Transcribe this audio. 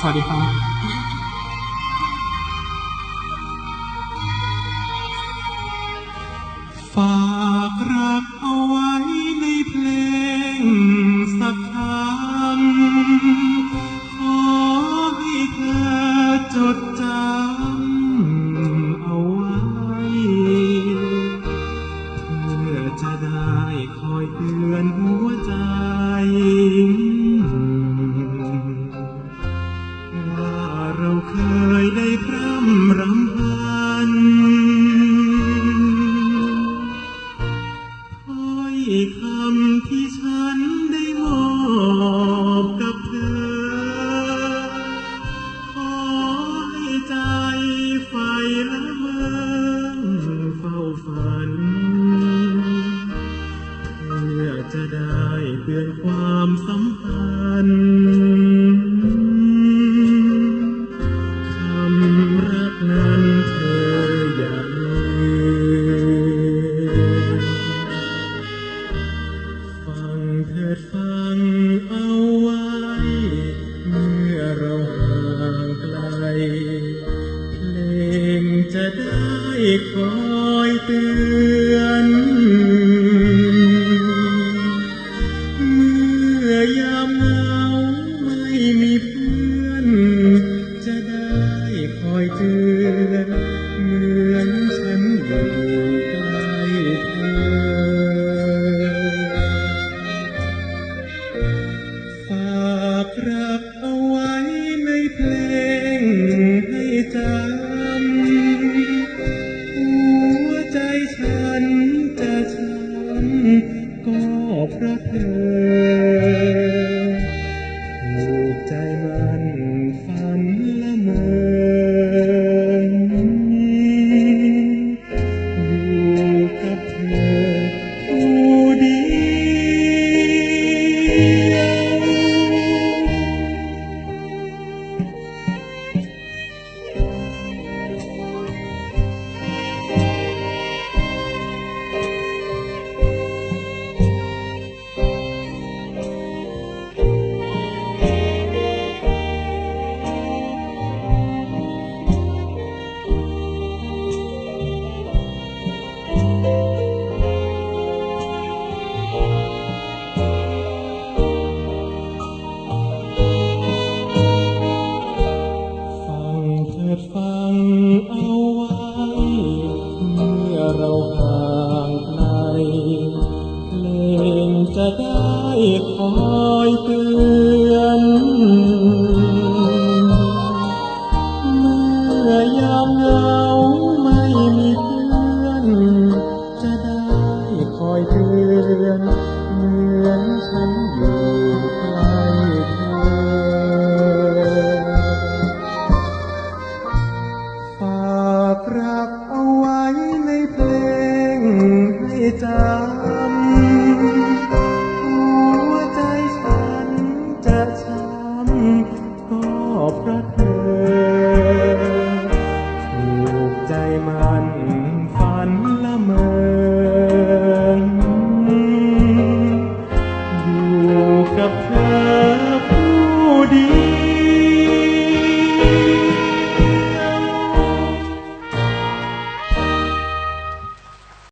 สวัสดีครับฝากรัก คำที่ฉันได้มอบกับเธอ ขอให้ใจไฟละเมอเฝ้าฝัน เพื่อจะได้เตือนความสัม ก็ ได้คอยเตือนเมื่อยามเหงาไม่มีเพื่อน จะได้คอยเตือนเหมือนฉันอยู่ใกล้เธอฝากรักเอาไว้ในเพลงให้จำ Of Dobra, day.